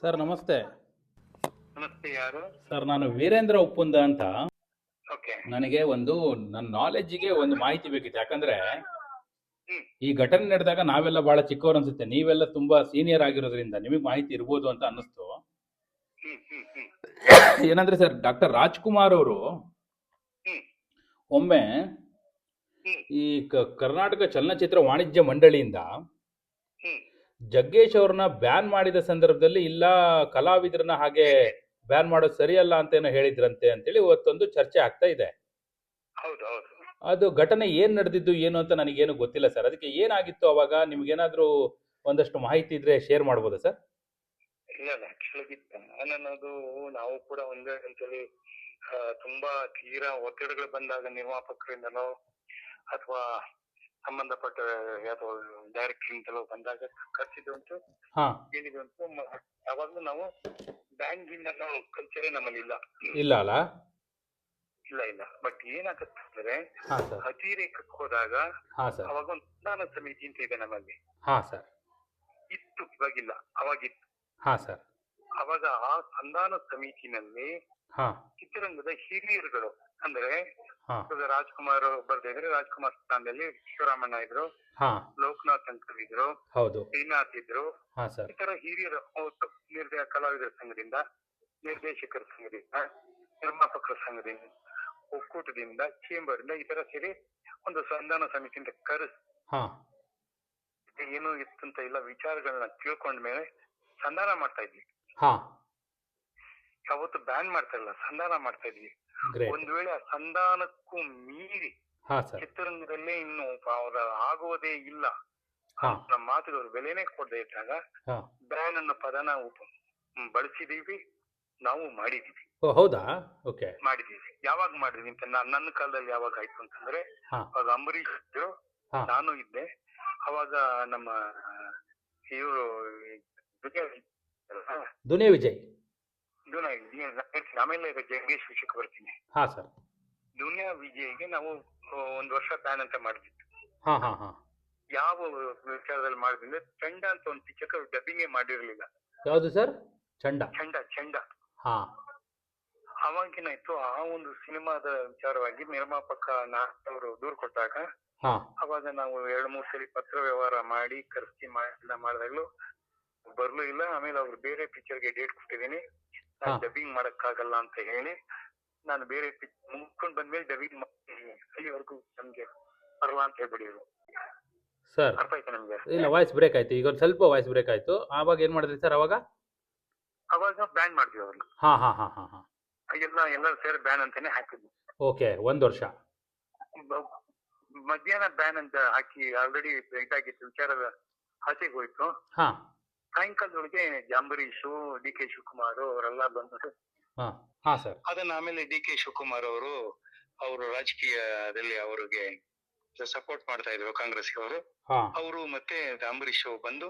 Sir ನಮಸ್ತೆ. ನಮಸ್ತೆ ಯಾರು? ಸರ್ ನಾನು ವೀರೇಂದ್ರ ಉಪ್ಪುಂದ ಅಂತ. ಓಕೆ. ನನಗೆ ಒಂದು ನನ್ನ ನಾಲೆಡ್ಜಿಗೆ ಒಂದು ಮಾಹಿತಿ ಬೇಕಿತ್ತು. ಯಾಕಂದ್ರೆ ಈ ಘಟನೆ ನಡೆದಾಗ ನಾವೆಲ್ಲ ಬಹಳ ಚಿಕ್ಕವರು ಅನ್ಸುತ್ತೆ. ನೀವೆಲ್ಲ ತುಂಬಾ ಸೀನಿಯರ್ ಆಗಿರೋದ್ರಿಂದ ನಿಮಗೆ ಮಾಹಿತಿ ಇರ್ಬೋದು ಅಂತ ಅನ್ನಿಸ್ತು. ಏನಂದ್ರೆ ಸರ್ ಡಾಕ್ಟರ್ ರಾಜ್ಕುಮಾರ್ ಅವರು ಒಮ್ಮೆ ಈ ಕರ್ನಾಟಕ ಚಲನಚಿತ್ರ ವಾಣಿಜ್ಯ ಮಂಡಳಿಯಿಂದ ಜಗ್ಗೇಶ್ ಅವ್ರನ್ನ ಬ್ಯಾನ್ ಮಾಡಿದ ಸಂದರ್ಭದಲ್ಲಿ ಇಲ್ಲ ಕಲಾವಿದರನ್ನ ಹಾಗೆ ಬ್ಯಾನ್ ಮಾಡೋದು ಸರಿಯಲ್ಲ ಅಂತೇನೋ ಹೇಳಿದ್ರಂತೆ ಅಂತೇಳಿ ಇವತ್ತೊಂದು ಚರ್ಚೆ ಆಗ್ತಾ ಇದೆ. ಹೌದು ಹೌದು. ಅದು ಘಟನೆ ಏನ್ ನಡೆದಿದ್ದು ಏನು ಅಂತ ನನಗೇನು ಗೊತ್ತಿಲ್ಲ ಸರ್. ಅದಕ್ಕೆ ಏನಾಗಿತ್ತು ಅವಾಗ? ನಿಮ್ಗೇನಾದ್ರೂ ಒಂದಷ್ಟು ಮಾಹಿತಿ ಇದ್ರೆ ಶೇರ್ ಮಾಡ್ಬೋದಾ ಸರ್? ಇಲ್ಲ ನನ್ನದು ನಾವು ಕೂಡ ಒಂದೇ ಅಂತೇಳಿ ತುಂಬಾ ತೀರಾ ಒತ್ತಡಗಳು ಬಂದಾಗ ನಿರ್ಮಾಪಕರಿಂದನೋ ಅಥವಾ ಸಂಬಂಧಪಟ್ಟ ಯಾವ್ದೋ ಡೈರೆಕ್ಟ್ರಿಂದಲೂ ಬಂದಾಗ ಕರ್ಸಿದ್ದುಂಟು ಹಾ. ಉಂಟು. ಯಾವಾಗ್ಲೂ ನಾವು ಬ್ಯಾಂಕ್ ನಾವು ಕಲ್ಚರೇ ನಮ್ಮಲ್ಲಿ ಇಲ್ಲ. ಇಲ್ಲ ಅಲ್ಲ? ಇಲ್ಲ ಇಲ್ಲ. ಬಟ್ ಏನಾಗುತ್ತೆ ಅಂದ್ರೆ ಹಾ ಸರ್. ಅತಿರೇಕಕ್ಕೆ ಹೋದಾಗ ಹಾ ಸರ್. ಅವಾಗ ಒಂದು ಸಂಧಾನ ಸಮಿತಿ ಅಂತ ಇದೆ ನಮ್ಮಲ್ಲಿ. ಹಾ ಸರ್. ಇತ್ತು ಇವಾಗಿಲ್ಲ. ಅವಾಗಿತ್ತು. ಹಾ ಸರ್. ಅವಾಗ ಆ ಸಂಧಾನ ಸಮಿತಿನಲ್ಲಿ ಹಾ. ಚಿತ್ರರಂಗದ ಹಿರಿಯರುಗಳು ಅಂದ್ರೆ ರಾಜ್ಕುಮಾರ್ ಬರ್ದಿದ್ರೆ ರಾಜ್ಕುಮಾರ್ ಸ್ಥಾನದಲ್ಲಿ ಶಿವರಾಮಣ್ಣ ಇದ್ರು. ಲೋಕನಾಥ್ ಅಂತ ಇದ್ರು. ಹೌದು. ಶ್ರೀನಾಥ್ ಇದ್ರು. ಈ ತರ ಹಿರಿಯರು ಹೌದು ನಿರ್ದಯ ಕಲಾವಿದರ ಸಂಘದಿಂದ ನಿರ್ದೇಶಕರ ಸಂಘದಿಂದ ನಿರ್ಮಾಪಕರ ಸಂಘದಿಂದ ಒಕ್ಕೂಟದಿಂದ ಚೇಂಬರ್ ಇಂದ ಈ ತರ ಸೇರಿ ಒಂದು ಸಂಧಾನ ಸಮಿತಿಯಿಂದ ಕರೆಸಿ. ಏನು ಇತ್ತು ಅಂತ ಇಲ್ಲ ವಿಚಾರಗಳನ್ನ ತಿಳ್ಕೊಂಡ ಮೇಲೆ ಸಂಧಾನ ಮಾಡ್ತಾ ಇದ್ವಿ. ಯಾವತ್ತು ಬ್ಯಾನ್ ಮಾಡ್ತಾ ಇಲ್ಲ ಸಂಧಾನ ಮಾಡ್ತಾ ಇದ್ವಿ. ಒಂದ್ ವೇಳೆ ಆ ಸಂಧಾನಕ್ಕೂ ಮೀರಿ ಹಾ ಸರ್ ಚಿತ್ರರಂಗದಲ್ಲೇ ಇನ್ನು ಅವರ ಆಗುವುದೇ ಇಲ್ಲ. ನಮ್ಮ ಮಾತುಗಳು ಬೆಲೆನೆ ಕೊಡದೆ ಇದ್ದಾಗ ಬ್ಯಾನ್ ಅನ್ನೋ ಪದನ ಬಳಸಿದೀವಿ ನಾವು ಮಾಡಿದೀವಿ. ಹೌದಾ? ಓಕೆ ಮಾಡಿದೀವಿ. ಯಾವಾಗ ಮಾಡಿದ್ವಿ ಅಂತ ನಾನ್ ನನ್ನ ಕಾಲದಲ್ಲಿ ಯಾವಾಗ ಆಯ್ತು ಅಂತಂದ್ರೆ ಅವಾಗ ಅಂಬರೀಷ್ ಇದ್ರು ನಾನು ಇದ್ದೆ. ಅವಾಗ ನಮ್ಮ ಇವರು ದುನಿಯಾ ವಿಜಯ್. ಆಮೇಲೆ ಜಗ್ಗೇಶ್ ವಿಷಯಕ್ಕೆ ಬರ್ತೀನಿ. ಹಾ ಸರ್ ದುನಿಯಾ ವಿಜಯ್ಗೆ ನಾವು ಒಂದ್ ವರ್ಷ ಪ್ಲಾನ್ ಅಂತ ಮಾಡಿದ್ವಿ ಯಾವ ವಿಚಾರದಲ್ಲಿ ಮಾಡಿದ್ರೆ ಚಂಡ ಅಂತ ಒಂದು ಪಿಕ್ಚರ್ ಡಬ್ಬಿಂಗ್ ಮಾಡಿರ್ಲಿಲ್ಲ. ಯಾವುದು ಸರ್ ಚಂಡ. ಚಂಡ ಚಂಡ. ಹಾ. ಅವಾಗೇನಾಯ್ತು ಆ ಒಂದು ಸಿನಿಮಾದ ವಿಚಾರವಾಗಿ ನಿರ್ಮಾಪಕ ನಾಟವರು ದೂರ್ ಕೊಟ್ಟಾಗ ಅವಾಗ ನಾವು ಎರಡ್ ಮೂರ್ ಸರಿ ಪತ್ರ ವ್ಯವಹಾರ ಮಾಡಿ ಖರ್ಚಿ ಮಾಡಿ ಮಾಡಿದಾಗ್ಲೂ ಬರ್ಲೂ ಇಲ್ಲ. ಆಮೇಲೆ ಅವ್ರು ಬೇರೆ ಪಿಕ್ಚರ್ಗೆ ಡೇಟ್ ಕೊಟ್ಟಿದ್ದೀನಿ. ನಾನು. ಡಬ್ಬಿಂಗ್ ಮಾಡಕ್ಕಾಗಲ್ಲ ಅಂತ ಹೇಳಿ ನಾನು ಬೇರೆ ಮುಗ್ಕೊಂಡು ಬಂದ್ಮೇಲೆ ಡಬ್ಬಿಂಗ್ ಅಲ್ಲಿವರೆಗೂ ನಮ್ಗೆ ಬರಲ್ಲ ಅಂತ ಹೇಳ್ಬಿಡಿದ್ರು ಸರ್ ಅರ್ಥ ಆಯ್ತಾ ನಮ್ಗೆ? ಇಲ್ಲ ವಾಯ್ಸ್ ಬ್ರೇಕ್ ಆಯ್ತು. ಈಗ ಒಂದು ಸ್ವಲ್ಪ ವಾಯ್ಸ್ ಬ್ರೇಕ್ ಆಯ್ತು. ಆವಾಗ ಏನ್ ಮಾಡಿದ್ರಿ ಸರ್ ಅವಾಗ? ಅವಾಗ ಬ್ಯಾನ್ ಮಾಡಿದ್ವಿ ಅವ್ರನ್ನ ಹಾ ಹಾ ಹಾ ಹಾ ಹಾ. ಎಲ್ಲ ಎಲ್ಲರೂ ಸೇರಿ ಬ್ಯಾನ್ ಅಂತಾನೆ ಹಾಕಿದ್ವಿ. ಓಕೆ ಒಂದು ವರ್ಷ. ಮಧ್ಯಾಹ್ನ ಬ್ಯಾನ್ ಅಂತ ಹಾಕಿ ಆಲ್ರೆಡಿ ಇದಾಗಿತ್ತು. ವಿಚಾರದ ಆಚೆಗೆ ಹೋಯ್ತು. ಹಾ. ಸಾಯಂಕಾಲದೊಳಗೆ ಜಾಂಬರೀಶ್ ಡಿ ಕೆ ಶಿವಕುಮಾರ್ ಅವರೆಲ್ಲ ಬಂದ್ರು ಹಾ ಹಾ ಸರ್ ಅದನ್ನ ಆಮೇಲೆ ಡಿ ಕೆ ಶಿವಕುಮಾರ್ ಅವರು ಅವರು ರಾಜಕೀಯದಲ್ಲಿ ಅವರಿಗೆ ಸಪೋರ್ಟ್ ಮಾಡ್ತಾ ಇದ್ರು ಕಾಂಗ್ರೆಸ್ಗೆ ಅವರು. ಅವರು ಮತ್ತೆ ಅಂಬರೀಶ್ ಬಂದು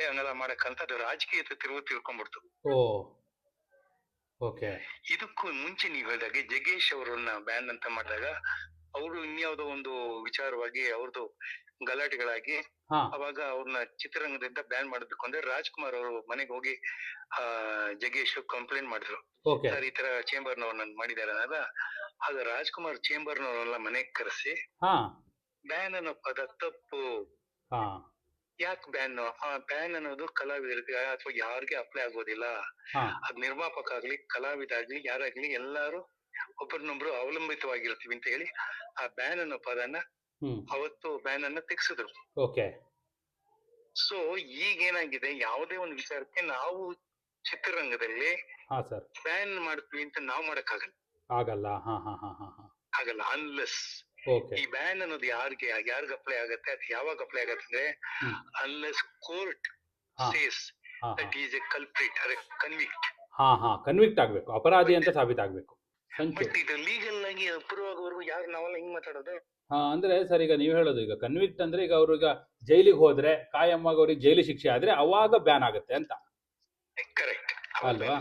ಏ ಹಂಗೆಲ್ಲ ಮಾಡಕ್ಕಂತ ಅದು ರಾಜಕೀಯದ ತಿರುವು ತಿಳ್ಕೊಂಡ್ಬಿಡ್ತು. ಓಕೆ. ಇದಕ್ಕೂ ಮುಂಚೆ ನೀವು ಹೇಳಿದಾಗೆ ಜಗೇಶ್ ಅವರನ್ನ ಬ್ಯಾನ್ ಅಂತ ಮಾಡಿದಾಗ ಅವರು ಇನ್ಯಾವುದೋ ಒಂದು ವಿಚಾರವಾಗಿ ಅವ್ರದ್ದು ಗಲಾಟೆಗಳಾಗಿ ಅವಾಗ ಅವ್ರನ್ನ ಚಿತ್ರರಂಗದಿಂದ ಬ್ಯಾನ್ ಮಾಡಬೇಕು ಅಂದ್ರೆ ರಾಜ್ಕುಮಾರ್ ಅವರು ಮನೆಗೆ ಹೋಗಿ ಆ ಜಗೇಶ್ ಕಂಪ್ಲೇಂಟ್ ಮಾಡಿದ್ರು. ಸರ್ ಈ ತರ ಚೇಂಬರ್ ಚೇಂಬರ್ನವ್ರನ್ನ ಮಾಡಿದಾರೆ ಅನ್ನೋದ ಆಗ ರಾಜ್ಕುಮಾರ್ ಚೇಂಬರ್ನವ್ರನ್ನೆಲ್ಲ ಮನೆಗೆ ಕರೆಸಿ ಬ್ಯಾನ್ ಅನ್ನೋ ಪದ ತಪ್ಪು. ಯಾಕೆ ಬ್ಯಾನ್ ಬ್ಯಾನ್ ಅನ್ನೋದು ಕಲಾವಿದರಿಗೆ ಅಥವಾ ಯಾರಿಗೆ ಅಪ್ಲೈ ಆಗೋದಿಲ್ಲ. ಅದ್ ನಿರ್ಮಾಪಕ ಆಗ್ಲಿ ಕಲಾವಿದ ಆಗ್ಲಿ ಯಾರಾಗ್ಲಿ ಎಲ್ಲಾರು ಒಬ್ಬರನ್ನೊಬ್ರು ಅವಲಂಬಿತವಾಗಿರ್ತೀವಿ ಅಂತ ಹೇಳಿ ಆ ಬ್ಯಾನ್ ಅನ್ನೋ ಪದನ ಅವತ್ತು ಬ್ಯಾನ್ ಅನ್ನ ತೆಗ್ಸಿದ್ರು. ಓಕೆ ಸೊ ಈಗ ಏನಾಗಿದೆ? ಯಾವುದೇ ಒಂದು ವಿಚಾರಕ್ಕೆ ನಾವು ಚಿತ್ರರಂಗದಲ್ಲಿ ಹಾ ಸರ್ ಬ್ಯಾನ್ ಮಾಡ್ತೀವಿ ಅಂತ ನಾವು ಮಾಡಕ್ ಆಗಲ್ಲ. ಆಗಲ್ಲ ಆಗಲ್ಲ. ಅನ್ಲೆಸ್ ಓಕೆ ಈ ಬ್ಯಾನ್ ಅನ್ನೋದು ಯಾರಿಗೆ ಯಾರಿಗ ಅಪ್ಲೈ ಆಗತ್ತೆ ಅದು ಯಾವಾಗ ಅಪ್ಲೈ ಆಗತ್ತೆ ಅಂದ್ರೆ. Unless court says that is a culprit are convict ಹಾ ಹಾ. ಕನ್ವಿಕ್ಟ್ ಆಗ್ಬೇಕು. ಅಪರಾಧಿ ಅಂತ ಸಾಬೀತಾಗ್ಬೇಕು. ಬಟ್ ಇದು ಲೀಗಲ್ ಆಗಿ ಅಪ್ರೂವ್ ಆಗೋವರೆಗೂ ಯಾರು ನಾವೆಲ್ಲ ಹಿಂಗ್ ಮಾತಾಡೋದು? ಹಾ ಅಂದ್ರೆ ಸರ್ ಈಗ ನೀವು ಹೇಳೋದು ಈಗ ಕನ್ವಿಕ್ಟ್ ಅಂದ್ರೆ ಈಗ ಅವ್ರೀಗ ಈಗ ಜೈಲಿಗೆ ಹೋದ್ರೆ ಕಾಯಮ್ಮಾಗ ಅವ್ರಿಗೆ ಜೈಲು ಶಿಕ್ಷೆ ಆದ್ರೆ ಅವಾಗ ಬ್ಯಾನ್ ಆಗುತ್ತೆ ಅಂತ. ಕರೆಕ್ಟ್ ಅಲ್ವಾ?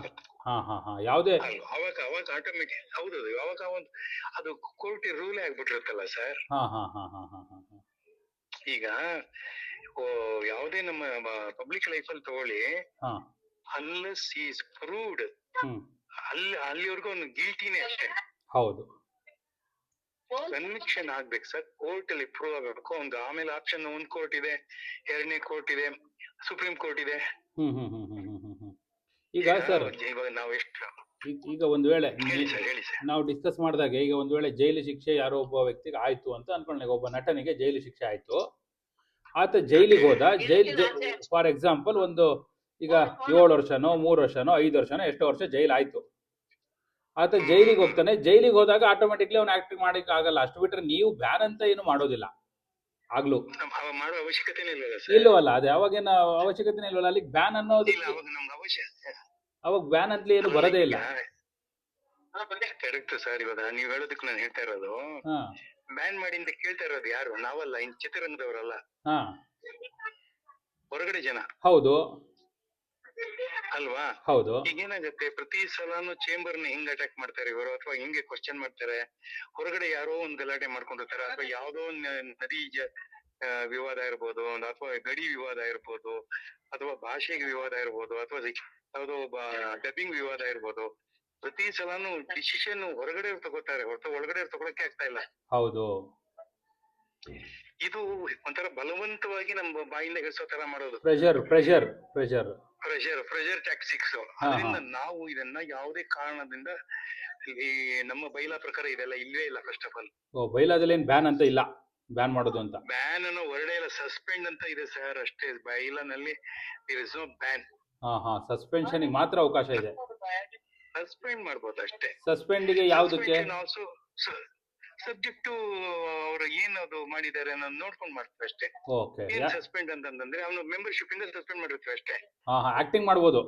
ಹಾ ಹಾ ಹಾ ಯಾವುದೇ ಅವಾಗ ಅವಾಗ ಆಟೋಮೆಟಿಕ್ ಹೌದು ಅವಾಗ ಒಂದು ಅದು ಕೋರ್ಟ್ ರೂಲ್ ಆಗ್ಬಿಟ್ಟಿರುತ್ತಲ್ಲ ಸರ್? ಹಾ ಹಾ ಹಾ ಹಾ ಹಾ ಹಾ ಈಗ ಯಾವುದೇ ನಮ್ಮ ಪಬ್ಲಿಕ್ ಲೈಫ್ ಅಲ್ಲಿ ತಗೊಳ್ಳಿ ಅನ್ಲೆಸ್ ಈಸ್ ಪ್ರೂವ್ಡ್ ಅಲ್ಲಿ ಅಲ್ಲಿವರೆಗೂ ಒಂದು ಗಿಲ್ಟಿನೇ ಅಷ್ಟೇ. ಹೌದು. ಕನ್ವಿಕ್ಷನ್ ಆಗ್ಬೇಕು ಸರ್. ಕೋರ್ಟ್ ಅಲ್ಲಿ ಪ್ರೂವ್ ಆಗಬೇಕು. ಒಂದು ಆಮೇಲೆ ಆಪ್ಷನ್ ಒಂದ್ ಕೋರ್ಟ್ ಇದೆ ಎರಡನೇ ಕೋರ್ಟ್ ಇದೆ ಸುಪ್ರೀಂ ಕೋರ್ಟ್ ಇದೆ. ಈಗ ಸರ್ ಇವಾಗ ನಾವು ಎಷ್ಟು ಈಗ ಒಂದು ವೇಳೆ ನಾವು ಡಿಸ್ಕಸ್ ಮಾಡಿದಾಗ ಈಗ ಒಂದು ವೇಳೆ ಜೈಲು ಶಿಕ್ಷೆ ಯಾರೋ ಒಬ್ಬ ವ್ಯಕ್ತಿಗೆ ಆಯ್ತು ಅಂತ ಅನ್ಕೊಂಡೆ ಒಬ್ಬ ನಟನಿಗೆ ಜೈಲು ಶಿಕ್ಷೆ ಆಯ್ತು. ಆತ ಜೈಲಿಗೆ ಹೋದ ಜೈಲ್ ಫಾರ್ ಎಕ್ಸಾಂಪಲ್ ಒಂದು ಈಗ ಏಳು ವರ್ಷನೋ ಮೂರು ವರ್ಷನೋ ಐದು ವರ್ಷನೋ ಎಷ್ಟೋ ವರ್ಷ ಜೈಲ್ ಆಯ್ತು. ಆತ ಜೈಲಿಗೆ ಹೋಗ್ತಾನೆ. ಜೈಲಿಗೆ ಹೋದಾಗ ಆಟೋಮೆಟಿಕ್ಲಿ ಅವ್ನು ಆಕ್ಟಿಂಗ್ ಮಾಡಕ್ ಆಗಲ್ಲ. ಅಷ್ಟು ಬಿಟ್ರೆ ನೀವು ಬ್ಯಾನ್ ಅಂತ ಏನು ಮಾಡೋದಿಲ್ಲ. ಆಗ್ಲು. ಮಾಡೋ ಸರ್. ಇಲ್ಲವಲ್ಲ ಅದು ಯಾವಾಗೇನ ಅವಶ್ಯಕತೆ ಇಲ್ವಲ್ಲ ಅಲ್ಲಿ ಬ್ಯಾನ್ ಅನ್ನೋದು ಅವಾಗ ನಮ್ಗೆ ಅವಶ್ಯ ಅವಾಗ ಬ್ಯಾನ್ ಅಂತಲೇ ಏನು ಬರೋದೇ ಇಲ್ಲ. Correct sir. ಇವಾಗ ನೀವು ಹೇಳೋದಕ್ಕೆ ನಾನು ಹೇಳ್ತಾ ಇರೋದು. ಹಾ. ಬ್ಯಾನ್ ಮಾಡಿ ಅಂತ ಕೇಳ್ತಾ ಇರೋದು ಯಾರು? ನಾವಲ್ಲ ಇನ್ ಚಿತ್ರರಂಗದವರಲ್ಲ. ಹಾ. ಹೊರಗಡೆ ಜನ. ಹೌದು. ಅಲ್ವಾ? ಹೌದು. ಈಗ ಏನಾಗುತ್ತೆ ಪ್ರತಿ ಸಲಾನು ಚೇಂಬರ್ನ ಹಿಂಗ್ ಅಟ್ಯಾಕ್ ಮಾಡ್ತಾರೆ ಇವರು ಅಥವಾ ಹಿಂಗೆ ಕ್ವಶನ್ ಮಾಡ್ತಾರೆ. ಹೊರಗಡೆ ಯಾರೋ ಒಂದ್ ಗಲಾಟೆ ಮಾಡ್ಕೊಂಡಿರ್ತಾರೆ ಅಥವಾ ಯಾವ್ದೋ ಒಂದ್ ನದಿ ಜ- ಆ, ವಿವಾದ ಇರ್ಬೋದು ಒಂದ್ ಅಥವಾ ಗಡಿ ವಿವಾದ ಇರ್ಬೋದು ಅಥವಾ ಭಾಷೆಗೆ ವಿವಾದ ಇರ್ಬೋದು ಅಥವಾ ಯಾವುದೋ ಯಾವ್ದೋ ಒಬ್ಬ ಡಬ್ಬಿಂಗ್ ವಿವಾದ ಇರ್ಬೋದು ಪ್ರತಿ ಸಲಾನು ಡಿಸಿಷನ್ ಹೊರಗಡೆ ತಗೋತಾರೆ ಹೊರತು ಒಳಗಡೆ ತಗೊಳಕ್ಕೆ ಆಗ್ತಾ ಇಲ್ಲ. ಹೌದು. ಇದು ಒಂಥರ ಬಲವಂತವಾಗಿ ನಮ್ಮ ಬಾಯಿಂದ ಹೆಸೋ ತರ ಮಾಡೋದು. Pressure pressure pressure pressure pressure toxics ಹಾ. ಅದರಿಂದ ನಾವು ಇದನ್ನ ಯಾವುದೇ ಕಾರಣದಿಂದ ಈ ನಮ್ಮ ಬೈಲಾ ಪ್ರಕಾರ ಇದೆಲ್ಲ ಇಲ್ವೇ ಇಲ್ಲ ಫಸ್ಟ್ ಆಫ್ ಆಲ್ ಓ ಬೈಲಾದಲ್ಲಿ ಏನ್ ಬ್ಯಾನ್ ಅಂತ ಇಲ್ಲ? ಬ್ಯಾನ್ ಮಾಡೋದು ಅಂತ? ಬ್ಯಾನ್ ಅನ್ನೋ ಹೊರಡೇ ಇಲ್ಲ ಸಸ್ಪೆಂಡ್ ಅಂತ ಇದೆ ಸರ್ ಅಷ್ಟೇ. ಬೈಲಾನಲ್ಲಿ ಇರ್ ಇಸ್ ನೋ ಬ್ಯಾನ್ ಹಾ ಹಾ ಸಸ್ಪೆನ್ಷನ್ ಮಾತ್ರ ಅವಕಾಶ ಇದೆ. ಸಸ್ಪೆಂಡ್ ಮಾಡಬಹುದು ಅಷ್ಟೇ. ಸಸ್ಪೆಂಡಿಗೆ ಯಾವುದಕ್ಕೆ? ಆಲ್ಸೋ ಸಬ್ಜೆಕ್ಟ್ ಅವರು ಏನದು ಮಾಡಿದ್ದಾರೆ ಅನ್ನೋದು ನೋಡ್ಕೊಂಡ್ ಮಾಡ್ತೀವಿ ಅಷ್ಟೇ. ಓಕೆ ಏನ್ ಸಸ್ಪೆಂಡ್ ಅಂತಂದ್ರೆ ಅವನು ಮೆಂಬರ್ಶಿಪ್ ಇಂದ ಸಸ್ಪೆಂಡ್ ಮಾಡಿರ್ತೀವಿ ಅಷ್ಟೇ. ಹಾ ಹಾ ಆಕ್ಟಿಂಗ್ ಮಾಡ್ಬೋದು.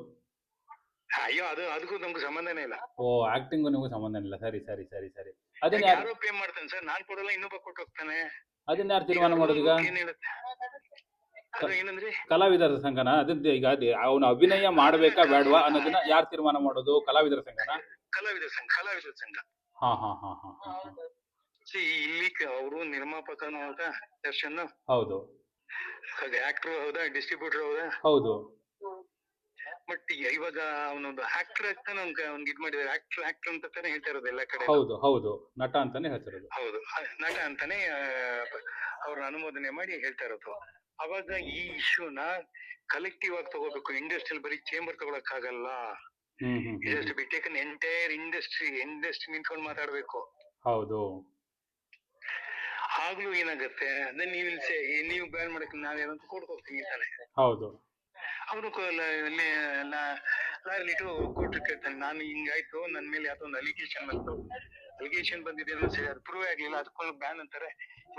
ಅಯ್ಯೋ ಅದು ಅದಕ್ಕೂ ನಮ್ಗೆ ಸಂಬಂಧನೇ ಇಲ್ಲ. ಓ ಆಕ್ಟಿಂಗು ನಿಮಗೂ ಸಂಬಂಧ ಇಲ್ಲ. ಸರಿ ಸರಿ ಸರಿ ಸರಿ. ಅದನ್ನ ಯಾರು ಪೇ ಮಾಡ್ತಾನೆ ಸರ್? ನಾನ್ ಕೊಡಲ್ಲ ಇನ್ನೊಬ್ಬ ಕೊಟ್ಟು ಹೋಗ್ತಾನೆ. ಅದನ್ನ ಯಾರು ತೀರ್ಮಾನ ಮಾಡೋದು ಈಗ ಏನ್ ಹೇಳುತ್ತೆ? ಅದು ಏನಂದ್ರೆ ಕಲಾವಿದರ ಸಂಘನ? ಅದನ್ನ ಈಗ ಅವನು ಅಭಿನಯ ಮಾಡ್ಬೇಕಾ ಬೇಡವಾ ಅನ್ನೋದನ್ನ ಯಾರು ತೀರ್ಮಾನ ಮಾಡೋದು? ಕಲಾವಿದರ ಸಂಘನ? ಕಲಾವಿದರ ಸಂಘ ಕಲಾವಿದರ ಸಂಘ. ಹಾ ಹಾ ಹಾ ಹಾ ಹಾ ಹಾ. See, ಇಲ್ಲಿ ಅವರು ನಿರ್ಮಾಪಕನೂ ಹೌದಾ ದರ್ಶನ್. ಹೌದು. ಆಕ್ಟರ್ ಹೌದಾ ಡಿಸ್ಟ್ರಿಬ್ಯೂಟರ್ ಹೌದಾ. ಹೌದು ಬಟ್ ಇವಾಗ ಅವನೊಂದು ಆಕ್ಟರ್ ಆಗ್ತಾನೆ ಅವ್ನ್ ಅವ್ನ್ಗೆ ಇದ್ ಮಾಡಿದ್ರೆ ಆಕ್ಟರ್ ಆಕ್ಟರ್ ಅಂತ ತಾನೇ ಹೇಳ್ತಾ ಇರೋದು ಎಲ್ಲ ಕಡೆ. ಹೌದು ಹೌದು. ನಟ ಅಂತಾನೆ ಹೇಳ್ತಿರೋದು. ಹೌದು. ನಟ ಅಂತಾನೆ ಅವ್ರ ಅನುಮೋದನೆ ಮಾಡಿ ಹೇಳ್ತಾ ಇರೋದು. ಅವಾಗ ಈ ಇಶ್ಯೂನ ಕಲೆಕ್ಟಿವ್ ಆಗಿ ತಗೋಬೇಕು. ಇಂಡಸ್ಟ್ರಿಯಲ್ಲಿ ಬರೀ ಚೇಂಬರ್ ತಗೊಳಕ್ ಆಗಲ್ಲ industry be taken entire industry industry ನಿಂತ್ಕೊಂಡು ಮಾತಾಡ್ಬೇಕು. ಹೌದು. ಆಗ್ಲೂ ಏನಾಗುತ್ತೆ? ಅಂದ್ರೆ ನೀವು ನೀವು ಬ್ಯಾನ್ ಮಾಡಕ್ ನಾವೇನಂತ ಹೋಗ್ತೀನಿ ತಾನೆ. ಹೌದು. ಅವನು ಲಾರಿಲಿಟ್ಟು ಕೋರ್ಟ್ ಕೇಳ್ತಾನೆ ನಾನು ಹಿಂಗಾಯ್ತು ನನ್ನ ಮೇಲೆ ಯಾವ್ದೋ ಒಂದು ಅಲಿಗೇಷನ್ ಬಂತು. ಅಲಿಗೇಷನ್ ಬಂದಿದೆ ಅನ್ನೋ ಸರಿ ಅದು ಪ್ರೂವ್ ಆಗ್ಲಿಲ್ಲ ಅದಕ್ಕೊಂದು ಬ್ಯಾನ್ ಅಂತಾರೆ.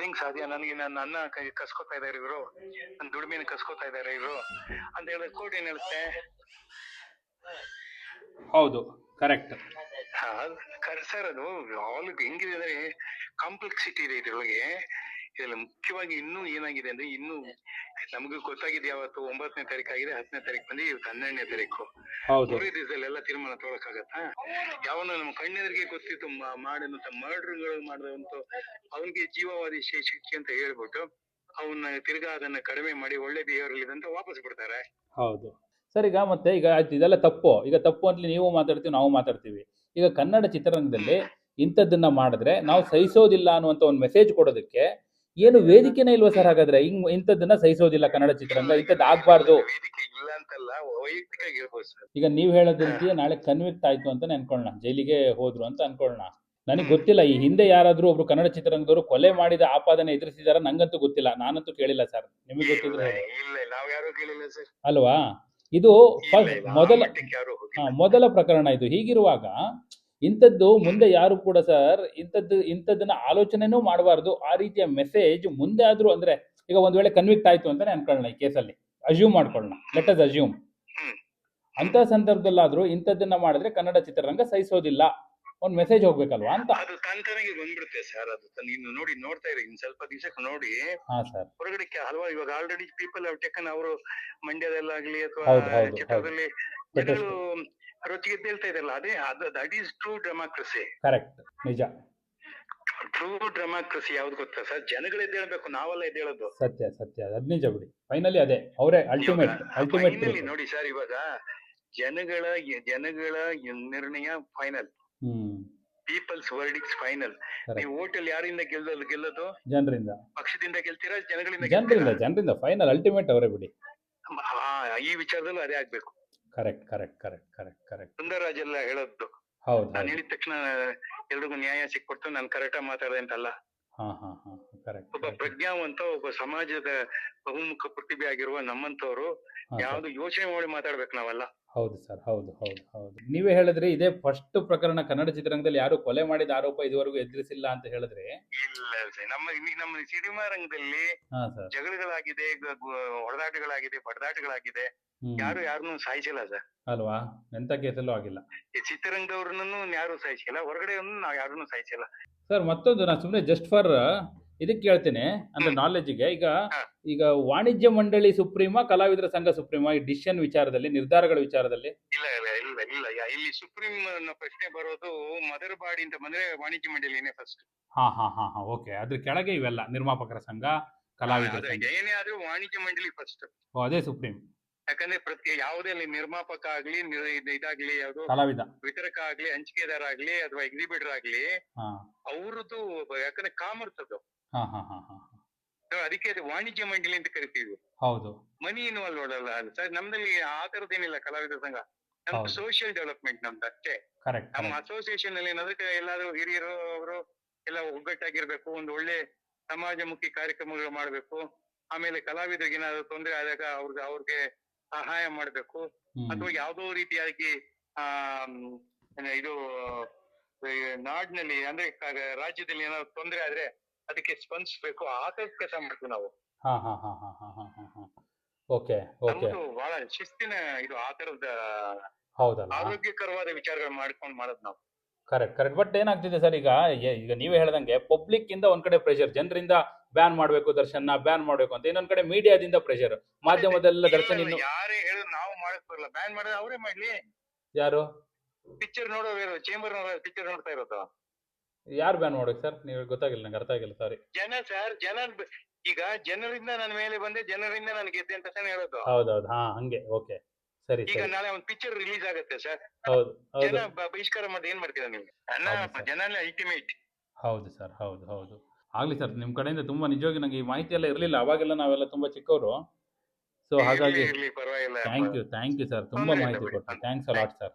ಹೆಂಗ್ ಸಾಧ್ಯ? ನನಗೆ ನನ್ನ ಅನ್ನ ಕೈ ಕಸ್ಕೋತಾ ಇದಾರೆ ಇವರು. ನನ್ನ ದುಡಿಮೆನ ಕಸ್ಕೋತಾ ಇದಾರೆ ಇವರು. ಅಂತ ಹೇಳಿದ್ರೆ ಕೋರ್ಟ್ ಏನ್ ಹೇಳುತ್ತೆ? ಹೌದು ಕರೆಕ್ಟ್ ಸರ್ ಅದು ಆಲ್ ಹೆಂಗಿದೆ ಅಂದ್ರೆ ಕಾಂಪ್ಲೆಕ್ಸಿಟಿ ಇದೆ ಇದ್ರೊಳಗೆ. ಇದ್ರಲ್ಲಿ ಮುಖ್ಯವಾಗಿ ಇನ್ನೂ ಏನಾಗಿದೆ ಅಂದ್ರೆ ಇನ್ನು ನಮಗೂ ಗೊತ್ತಾಗಿದೆ ಯಾವತ್ತು ಒಂಬತ್ತನೇ ತಾರೀಕು ಆಗಿದೆ ಹತ್ತನೇ ತಾರೀಕು ಬಂದು ಇವತ್ತು ಹನ್ನೆರಡನೇ ತಾರೀಕು. ಮೂರೇ ಮೂರೇ ದಿವಸದಲ್ಲೆಲ್ಲ ತೀರ್ಮಾನ ತಗೊಳಕ್ಕಾಗತ್ತಾ? ಯಾವನು ನಮ್ಮ ಕಣ್ಣೆದರಿಗೆ ಗೊತ್ತಿತ್ತು ಮಾಡಿದಂತ ಮರ್ಡರ್ಗಳು ಮಾಡಿದಂತ ಅವನಿಗೆ ಜೀವಾವಧಿ ಶಿ- ಶಿಕ್ಷೆ ಅಂತ ಹೇಳ್ಬಿಟ್ಟು ಅವನ್ನ ತಿರ್ಗಾ ಅದನ್ನ ಕಡಿಮೆ ಮಾಡಿ ಒಳ್ಳೆ ಬಿಹೇವಿಯರ್ ಇದಂತ ಅಂತ ವಾಪಸ್ ಬಿಡ್ತಾರೆ. ಹೌದು. ಸರ್ ಈಗ ಮತ್ತೆ ಈಗ ಆಯ್ತು ಇದೆಲ್ಲ ತಪ್ಪು. ಈಗ ತಪ್ಪು ಅಂತ ನೀವು ಮಾತಾಡ್ತೀವಿ ನಾವು ಮಾತಾಡ್ತೀವಿ. ಈಗ ಕನ್ನಡ ಚಿತ್ರರಂಗದಲ್ಲಿ ಇಂಥದ್ದನ್ನ ಮಾಡಿದ್ರೆ ನಾವು ಸಹಿಸೋದಿಲ್ಲ ಅನ್ನುವಂತ ಒಂದು ಮೆಸೇಜ್ ಕೊಡೋದಕ್ಕೆ ಏನು ವೇದಿಕೆನೇ ಇಲ್ವಾ ಸರ್ ಹಾಗಾದ್ರೆ? ಹಿಂಗ್ ಇಂಥದ್ದನ್ನ ಸಹಿಸೋದಿಲ್ಲ ಕನ್ನಡ ಚಿತ್ರರಂಗ ಇಂಥದ್ದು ಆಗ್ಬಾರ್ದು. ಈಗ ನೀವು ಹೇಳೋದ್ ರೀತಿ ನಾಳೆ ಕನ್ವಿಕ್ಟ್ ಆಯ್ತು ಅಂತ ಅನ್ಕೊಳ್ಳೋಣ ಜೈಲಿಗೆ ಹೋದ್ರು ಅಂತ ಅನ್ಕೊಳ್ಳೋಣ ನನಗೆ ಗೊತ್ತಿಲ್ಲ ಈ ಹಿಂದೆ ಯಾರಾದ್ರೂ ಒಬ್ರು ಕನ್ನಡ ಚಿತ್ರರಂಗದವರು ಕೊಲೆ ಮಾಡಿದ ಆಪಾದನೆ ಎದುರಿಸಿದಾರ? ನಂಗಂತೂ ಗೊತ್ತಿಲ್ಲ ನಾನಂತೂ ಕೇಳಿಲ್ಲ ಸರ್. ನಿಮಗೆ ಗೊತ್ತಿದ್ರೆ ಅಲ್ವಾ? ಇದು ಮೊದಲ ಮೊದಲ ಪ್ರಕರಣ ಇದು. ಹೀಗಿರುವಾಗ ಇಂಥದ್ದು ಮುಂದೆ ಯಾರು ಕೂಡ ಸರ್ ಇಂಥದ್ದು ಇಂಥದ್ದನ್ನ ಆಲೋಚನೆನೂ ಮಾಡಬಾರ್ದು. ಆ ರೀತಿಯ ಮೆಸೇಜ್ ಮುಂದೆ ಆದ್ರೂ ಅಂದ್ರೆ ಈಗ ಒಂದ್ ವೇಳೆ ಕನ್ವಿಕ್ಟ್ ಆಯ್ತು ಅಂತಾನೆ ಅನ್ಕೊಳ್ಳೋಣ ಈ ಕೇಸಲ್ಲಿ. ಅಸ್ಯೂಮ್ ಮಾಡ್ಕೊಳ್ಳೋಣ. Let us assume. ಅಂತ ಸಂದರ್ಭದಲ್ಲಾದ್ರೂ ಇಂಥದ್ದನ್ನ ಮಾಡಿದ್ರೆ ಕನ್ನಡ ಚಿತ್ರರಂಗ ಸಹಿಸೋದಿಲ್ಲ. ಒಂದ್ ಮೆಸೇಜ್ ಹೋಗ್ಬೇಕಲ್ವಾ ಅಂತ. ಅದು ತಂತನಿಗೆ ಬಂದ್ಬಿಡುತ್ತೆ ಸರ್ ಅದು ನೀನು ನೋಡಿ ನೋಡ್ತಾ ಇರಿ ಇನ್ ಸ್ವಲ್ಪ ದಿವಸಕ್ಕೆ ನೋಡಿ. ಹಾ ಸರ್ ಹೊರಗಡೆ ಹಲವಾರು ಇವಾಗ ಆಲ್ರೆಡಿ ಪೀಪಲ್ ಹವ್ ಟೇಕನ್ ಅವರು ಮಂಡ್ಯದಲ್ಲಾಗ್ಲಿ ಅಥವಾ ಹೌದು, ಹೌದು, ಚಿತ್ರದಲ್ಲಿ ರೊಚ್ಚಿಗೆ ಇದಾರಲ್ಲ ಅದೇ ಅದು that is true democracy correct ನಿಜ. ಟ್ರೂ ಡೆಮಾಕ್ರಸಿ ಯಾವ್ದು ಗೊತ್ತಾ ಸರ್ ಜನಗಳು ಎದ್ದೇಳ್ಬೇಕು ನಾವೆಲ್ಲ ಎದ್ದೇಳೋದು ಸತ್ಯ ಸತ್ಯ. ಅದ್ ನಿಜ ಬಿಡಿ. ಫೈನಲಿ ಅದೇ ಅವರೇ ಅಲ್ಟಿಮೇಟ್ ಅಲ್ಟಿಮೇಟ್ ಫೈನಲಿ ನೋಡಿ ಸರ್ ಇವಾಗ ಜನಗಳ ಜನಗಳ ನಿರ್ಣಯ final hmm word is final. ನೀವು ಹೋಟೆಲ್ ಯಾರಿಂದ ಗೆಲ್ಲೋದು ಗೆಲ್ಲೋದು? ಜನರಿಂದ. ಪಕ್ಷದಿಂದ ಗೆಲ್ತೀರಾ ಜನಗಳಿಂದ ಜನರಿಂದ ಜನರಿಂದ. ಫೈನಲ್ ಅಲ್ಟಿಮೇಟ್ ಅವರೇ ಬಿಡಿ. ಈ ವಿಚಾರದಲ್ಲೂ ಅದೇ ಆಗ್ಬೇಕು. Correct correct correct correct correct Sundarraj ಎಲ್ಲ ಹೇಳೋದು. ಹೌದು ನಾನು ಹೇಳಿದ ತಕ್ಷಣ ಎಲ್ರಿಗೂ ನ್ಯಾಯ ಸಿಕ್ಕೊಟ್ಟು ನಾನು ಕರೆಕ್ಟ್ ಮಾತಾಡದೆ ಅಂತಲ್ಲ. ಹಾ ಹಾ ಹಾ. ಕರೆಕ್ಟ್ ಒಬ್ಬ ಪ್ರಜ್ಞಾವಂತ ಒಬ್ಬ ಸಮಾಜದ ಬಹುಮುಖ ಪ್ರತಿಭೆ ಆಗಿರುವ ನಮ್ಮಂತವ್ರು ಯಾವ್ದು ಯೋಚನೆ ಮಾಡಿ ಮಾತಾಡ್ಬೇಕು ನಾವೆಲ್ಲ. ಹೌದು ಸರ್ ಹೌದು ಹೌದು ಹೌದು. ನೀವೇ ಹೇಳಿದ್ರೆ ಇದೇ ಫಸ್ಟ್ ಪ್ರಕರಣ ಕನ್ನಡ ಚಿತ್ರರಂಗದಲ್ಲಿ ಯಾರು ಕೊಲೆ ಮಾಡಿದ ಆರೋಪ ಇದುವರೆಗೂ ಎದುರಿಸಿಲ್ಲ ಅಂತ ಹೇಳಿದ್ರೆ? ಇಲ್ಲ ಸರ್. ನಮ್ಮ ಇಲ್ಲಿ ನಮ್ಮ ಸಿನಿಮಾ ರಂಗದಲ್ಲಿ ಹಾ ಸರ್. ಜಗಳಗಳಾಗಿದೆ ಗ- ಗ- ಹೊಡೆದಾಟಗಳಾಗಿದೆ ಬಡದಾಟಗಳಾಗಿದೆ ಹ್ಮ್. ಯಾರು ಯಾರನ್ನೂ ಸಾಯಿಸಿಲ್ಲ ಸರ್. ಅಲ್ವಾ? ಎಂತ ಕೇಸಲ್ಲೂ ಆಗಿಲ್ಲ. ಈ ಚಿತ್ರರಂಗದವ್ರನ್ನೂ ಯಾರು ಸಾಯಿಸಿಲ್ಲ. ಹೊರಗಡೆ ನಾವ್ ಯಾರನ್ನೂ ಸಾಯಿಸಿಲ್ಲ. ಸರ್ ಮತ್ತೊಂದು ನಾನು ಸುಮ್ಮನೆ ಜಸ್ಟ್ ಫಾರ್ ಇದಕ್ಕೆ ಕೇಳ್ತೇನೆ ಅಂದ್ರೆ ನಾಲೆಜ್ಗೆ ಈಗ ಈಗ ವಾಣಿಜ್ಯ ಮಂಡಳಿ ಸುಪ್ರೀಮ ಕಲಾವಿದರ ಸಂಘ ಸುಪ್ರೀಮ ಈ ಡಿಸಿಷನ್ ವಿಚಾರದಲ್ಲಿ ನಿರ್ಧಾರಗಳ ವಿಚಾರದಲ್ಲಿ? ಇಲ್ಲ ಇಲ್ಲ ಇಲ್ಲ ಇಲ್ಲ ಯಾ- ಇಲ್ಲಿ ಸುಪ್ರೀಂ ಪ್ರಶ್ನೆ ಬರೋದು ಮದರ್ ಬಾಡಿ ಅಂತ ಬಂದ್ರೆ ವಾಣಿಜ್ಯ ಮಂಡಳಿನೇ ಫಸ್ಟ್ ಹಾ ಹಾ ಹಾ ಹಾ ಓಕೆ ಅದ್ರ ಕೆಳಗೆ ಇವೆಲ್ಲ ನಿರ್ಮಾಪಕರ ಸಂಘ ಕಲಾವಿದರ ಸಂಘ. ಏನೇ ಆದ್ರೂ ವಾಣಿಜ್ಯ ಮಂಡಳಿ ಫಸ್ಟ್ ಓ, ಅದೇ ಸುಪ್ರೀಂ. ಯಾಕಂದ್ರೆ ಪ್ರತಿ ಯಾವುದೇ ಅಲ್ಲಿ ನಿರ್ಮಾಪಕ ಆಗ್ಲಿ ನಿರ್- ಇದ್- ಇದಾಗ್ಲಿ ಯಾವ್ದು ಕಲಾವಿದ. ವಿತರಕ ಆಗ್ಲಿ ಹಂಚಿಕೆದಾರ ಆಗ್ಲಿ ಅಥವಾ ಎಕ್ಸಿಬಿಟರ್ ಆಗ್ಲಿ ಹಾ. ಅವ್ರದ್ದು ಯಾಕಂದ್ರೆ ಕಾಮರ್ಸ್ ಅದು. ಹಾ ಹಾ ಹಾ ಹಾ ಅದಕ್ಕೆ ಅದು ವಾಣಿಜ್ಯ ಮಂಡಳಿ ಅಂತ ಕರಿತೀವಿ ಹೌದು. ಮನಿ ಇನ್ವಾಲ್ವ್ ನೋಡಲ್ಲ ಸರ್ ನಮ್ದಲ್ಲಿ ಆ ತರದ್ದೇನಿಲ್ಲ ಕಲಾವಿದ ಸಂಘ. ನಮ್ದು ಹೌದು. ಸೋಷಿಯಲ್ ಡೆವಲಪ್ಮೆಂಟ್ ನಮ್ದು ಅಷ್ಟೇ. ಕರೆಕ್ಟ್ ನಮ್ಮ ಅಸೋಸಿಯೇಷನ್ ಅಲ್ಲಿ ಏನಾದ್ರೆ ಎಲ್ಲಾದ್ರೂ ಹಿರಿಯರು ಅವರು ಎಲ್ಲ ಒಗ್ಗಟ್ಟಾಗಿರ್ಬೇಕು ಒಂದು ಒಳ್ಳೆ ಸಮಾಜಮುಖಿ ಕಾರ್ಯಕ್ರಮಗಳು ಮಾಡ್ಬೇಕು. ಆಮೇಲೆ ಕಲಾವಿದರಿಗೆ ಏನಾದ್ರು ತೊಂದರೆ ಆದಾಗ ಅವ್ರಿಗೆ ಅವ್ರಿಗೆ ಸಹಾಯ ಮಾಡ್ಬೇಕು. ಅಥವಾ ಯಾವುದೋ ರೀತಿಯಾಗಿ ಆ ಇದು ನಾಡಿನಲ್ಲಿ ಅಂದ್ರೆ ಕ- ರಾಜ್ಯದಲ್ಲಿ ಏನಾದ್ರು ತೊಂದರೆ ಆದ್ರೆ ಅದಕ್ಕೆ ಸ್ಪಂದಿಸ್ಬೇಕು ಆ ತರದ ಕೆಲಸ ಮಾಡ್ತೀವಿ ನಾವು. ಹಾ ಹಾ ಹಾ ಹಾ ಹಾ ಹಾ ಹಾ ಹಾ. Okay okay. ನಮ್ದು ಬಹಳ ಶಿಸ್ತಿನ ಇದು ಆ ತರದ ಹೌದಲ್ಲ. ಆರೋಗ್ಯಕರವಾದ ವಿಚಾರಗಳು ಮಾಡ್ಕೊಂಡು ಮಾಡೋದು ನಾವು. Correct correct. ಬಟ್ ಏನಾಗ್ತಿದೆ ಸರ್ ಈಗ ಏ- ಈಗ ನೀವೇ ಹೇಳ್ದಂಗೆ ಪಬ್ಲಿಕ್ ಇಂದ ಒಂದ್ ಕಡೆ ಪ್ರೆಷರ್ ಜನರಿಂದ ಬ್ಯಾನ್ ಮಾಡಬೇಕು ದರ್ಶನ ಬ್ಯಾನ್ ಮಾಡ್ಬೇಕು ಅಂತ ಇನ್ನೊಂದ್ ಕಡೆ ಮೀಡಿಯಾದಿಂದ ಪ್ರೆಷರ್ ಮಾಧ್ಯಮದಲ್ಲ ದರ್ಶನ ಇನ್ನು ಯಾರೇ ಹೇಳಿದ್ರು ನಾವು ಮಾಡಕ್ ಬರಲ್ಲ. ಬ್ಯಾನ್ ಮಾಡಿದ್ರೆ ಅವರೇ ಮಾಡ್ಲಿ. ಯಾರು? ಪಿಕ್ಚರ್ ನೋಡೋ ಚೇಂಬರ್ ಪಿಕ್ಚರ್ ನೋಡ್ತಾ ಇರೋದು. ಯಾರು ಬ್ಯಾನ್ ಮಾಡೋಕೆ ಸರ್ ನೀವು ಗೊತ್ತಾಗಿಲ್ಲ ನಂಗೆ ಅರ್ಥ ಆಗಿಲ್ಲ ಸಾರಿ ಜನ ಸರ್ ಜನ ಈಗ ಜನರಿಂದ ನನ್ನ ಮೇಲೆ ಬಂದೆ ಜನರಿಂದ ನಾನು ಗೆದ್ದೆ ಅಂತ ತಾನೇ ಹೇಳೋದು. ಹೌದೌದು ಹಾ ಹಂಗೆ ಓಕೆ. ಸರಿ ಈಗ ಸರಿ. ನಾಳೆ ಒಂದು ಪಿಕ್ಚರ್ ರಿಲೀಸ್ ಆಗುತ್ತೆ ಸರ್ ಹೌದು ಜನ ಹೌದು ಬ- ಬಹಿಷ್ಕಾರ ಮಾಡಿ ಏನ್ ಮಾಡ್ತೀರಾ ನೀವು? ಹೌದು sir. ಜನನೇ ಅಲ್ಟಿಮೇಟ್ ಹೌದು ಸರ್ ಹೌದು ಹೌದು. ಆಗ್ಲಿ ಸರ್ ನಿಮ್ಮ ಕಡೆಯಿಂದ ತುಂಬಾ ನಿಜವಾಗಿ ನಂಗೆ ಈ ಮಾಹಿತಿ ಎಲ್ಲ ಇರಲಿಲ್ಲ ಅವಾಗೆಲ್ಲ ನಾವೆಲ್ಲ ತುಂಬಾ ಚಿಕ್ಕವರು. ಸೊ ಹಾಗಾಗಿ ಇರ್ಲಿ ಪರವಾಗಿಲ್ಲ. Thank you thank you sir ತುಂಬಾ ತೊಂದ್ರೆ ಇಲ್ಲ ಮಾಹಿತಿ ಬಿಡಿ. ಕೊಟ್ಟು ಥ್ಯಾಂಕ್ಸ್ ಲಾಟ್ ಸರ್